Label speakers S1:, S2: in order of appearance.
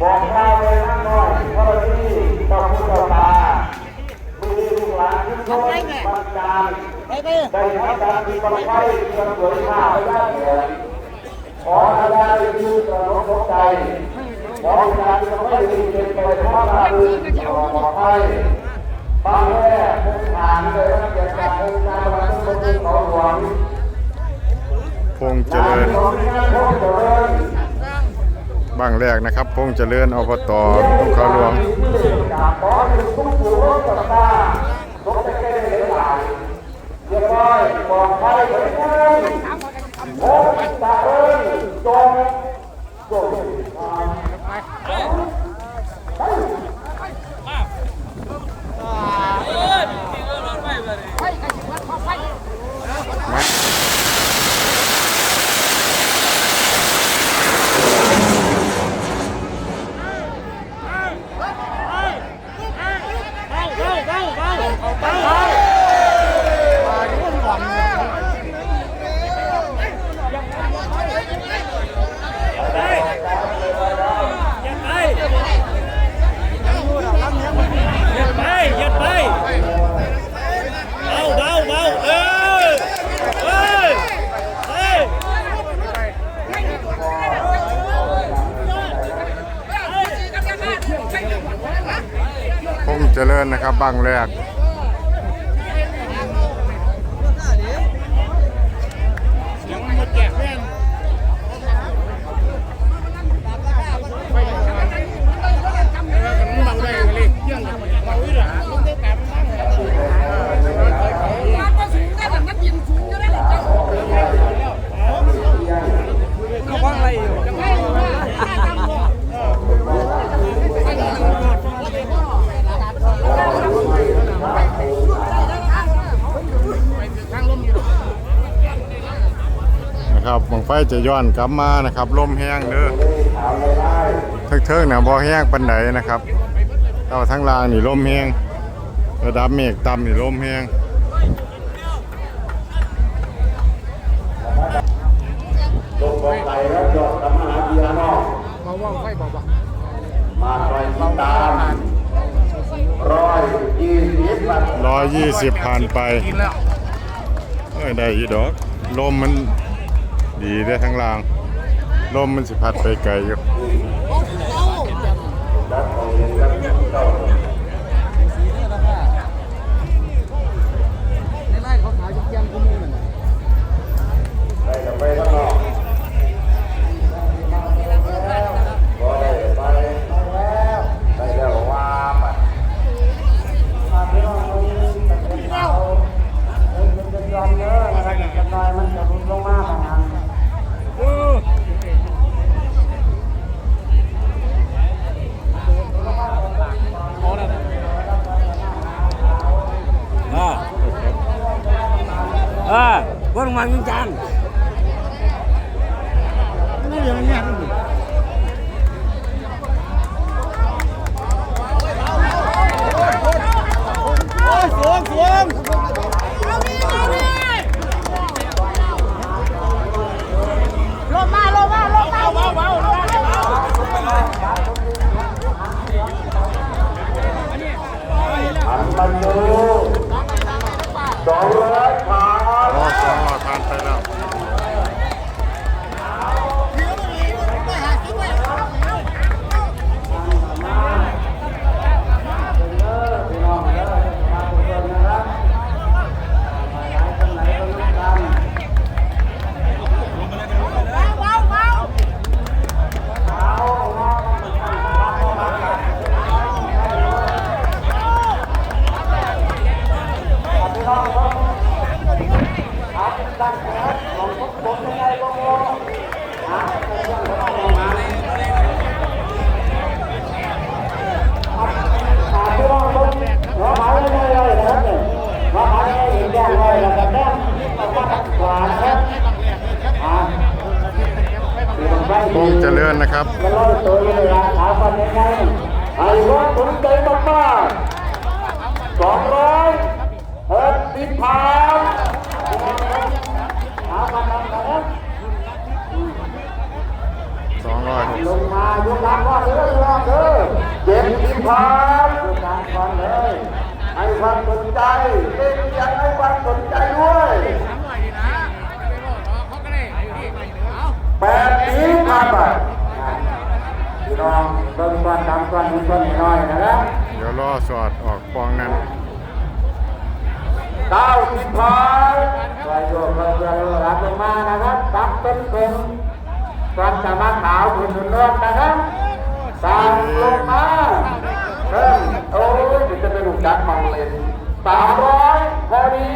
S1: บอกข้าวเลยนะหน่อยเพราะที่เจ้าพุทธตามีลูกหลานที่ชมบันดาล
S2: ได้
S1: ทำการมีบังไฟเพื่อสวยงามไปได้เหมือนขอให้ได้ยืนกระนกตกใจขอให้การที่ไม่ดีเป็นไปเพราะเราขอขอให้บางแม่คงทานเลยนะเกิดจากองคงการประชุมประชุมของหลวง
S3: พงเจริญ บ้างแรกนะครับพงเจริญอบตภูเขาวหลวง
S1: เจ
S3: ริญนะครับบ้างแรก ไฟจะย้อนกลับมานะครับลมแห้งเด้อเทิงๆนะบ่แห้งปานใดนะครับแต่ว่าทั้งล่างนี่ลมแห้งระดับเมฆต่ำนี่ลมแห้ง
S1: ลงบอกไหลแล้วจอดกับมหาวิทยาลัยนอกมาว่างไฟบอกว่ามาลอยติดตามร้อยยี่สิบวัน
S3: ร้อยยี่สิบผ่านไปเอ้ยได้อีดอกลมมัน ดีได้ทั้งล่าง ลมมันสิพัดไปไกลอยู่
S1: ว่าลงมา
S4: จริงจัง
S2: นี่อย่างเงี้
S4: สวงสวง
S2: ลงมาลงมาลงมา
S4: เบาเบาเบา
S1: อันมันดูสองร้อย
S3: นะ
S1: ครับ
S3: จะ
S1: ลอยตัวอยู่เลยนะถามว่ายังไงอ้ว่าสนใจมากๆสองร้อยเอ็ดสิบพันถามว่าทำอะไร
S3: สองร้อย
S1: ลงมายกหลังว่าเรือเรือเจ็ดสิบพันดูการฟังเลยให้ความสนใจเล่นเสียงให้ความสนใจด้วยแปดปีผ่านไปพี่น้อง เบิ่งก่อนทำก่อนดูก่อนน้อยนะครับ
S3: เดี๋ยวรอสอดออกปองนั้น
S1: เก้าสิบพันไปโยกเรือเรือรับลงมานะครับตักเป็นกลมก่อนจะมาขาวคุณนุ่นนนะครับตามลงมาเริ่มโอ้ยเดี๋ยวจะไปดูจักมังเลนสามร้อยพอดี